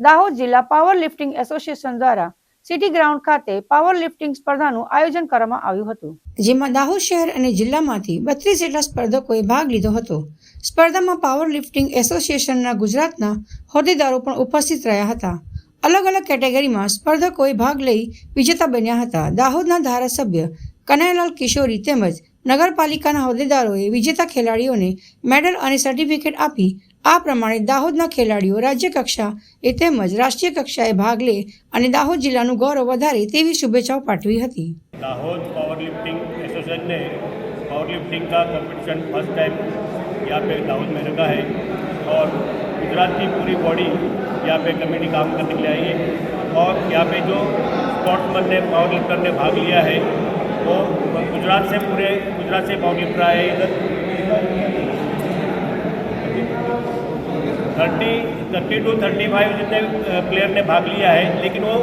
દાહોદ જિલ્લા power lifting association દ્વારા city ground ખાતે પાવર લિફ્ટિંગ સ્પર્ધાનું આયોજન કરવામાં આવ્યું હતું. જેમાં દાહોદ શહેર અને જિલ્લામાંથી બત્રીસ જેટલા સ્પર્ધકોએ ભાગ લીધો હતો. સ્પર્ધામાં પાવર લિફ્ટિંગ એસોસિએશનના ગુજરાતના હોદ્દેદારો પણ ઉપસ્થિત રહ્યા હતા. અલગ અલગ કેટેગરીમાં સ્પર્ધકોએ ભાગ લઈ વિજેતા બન્યા હતા. દાહોદના ધારાસભ્ય કનૈયાલાલ કિશોરી તેમજ નગરપાલિકાના હોદ્દેદારોએ વિજેતા ખેલાડીઓને મેડલ અને સર્ટિફિકેટ આપી આ પ્રમાણે દાહોદના ખેલાડીઓ રાજ્ય કક્ષા એ તેમજ રાષ્ટ્રીય કક્ષાએ ભાગ લે અને દાહોદ જિલ્લાનું ગૌરવ વધારે તેવી શુભેચ્છાઓ પાઠવી હતી दाहोद पावर लिफ्टिंग एसोसिएशन ने पावर लिफ्टिंग का कंपटीशन फर्स्ट टाइम यहाँ पे दाहोद में रखा है और गुजरात की पूरी बॉडी यहाँ पे कमेटी काम करने के लिए आई है और यहाँ पे जो स्पोर्ट्समैन ने पावर लिफ्टर ने भाग लिया है वो गुजरात से पूरे, गुजरात से पावर लिफ्टर आए इधर। Thirty thirty two, thirty five जितने प्लेयर ने भाग लिया है, लेकिन वो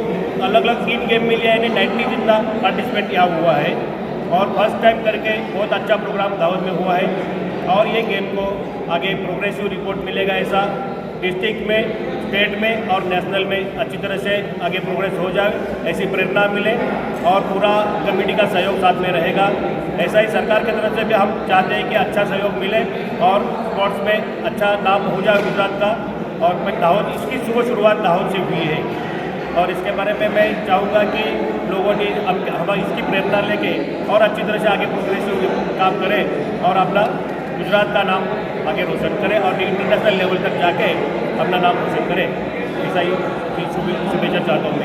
अलग अलग तीन गेम में लिया है नाइन्टी जितना पार्टिसिपेंट यहाँ हुआ है। और फ़र्स्ट टाइम करके बहुत अच्छा प्रोग्राम दावत में हुआ है। और ये गेम को आगे प्रोग्रेसिव रिपोर्ट मिलेगा ऐसा। डिस्ट्रिक्ट में स्टेट में और नेशनल में अच्छी तरह से आगे प्रोग्रेस हो जाए, ऐसी प्रेरणा मिले और पूरा कमेटी का सहयोग साथ में रहेगा। ऐसा ही सरकार की तरफ़ से भी हम चाहते हैं कि अच्छा सहयोग मिले और स्पोर्ट्स में अच्छा नाम हो जाए गुजरात का। और मैं दाहोद, इसकी शुभ शुरुआत दाहोद से हुई है और इसके बारे में मैं चाहूँगा कि लोगों ने अब हम इसकी प्रेरणा लेके और अच्छी तरह से आगे प्रोग्रेसिव काम करें और अपना गुजरात का नाम आगे रोशन करें और इंटरनेशनल लेवल तक जाके अपना नाम रोशन करें। ऐसा ही शुभे- शुभेच्छा चाहता हूँ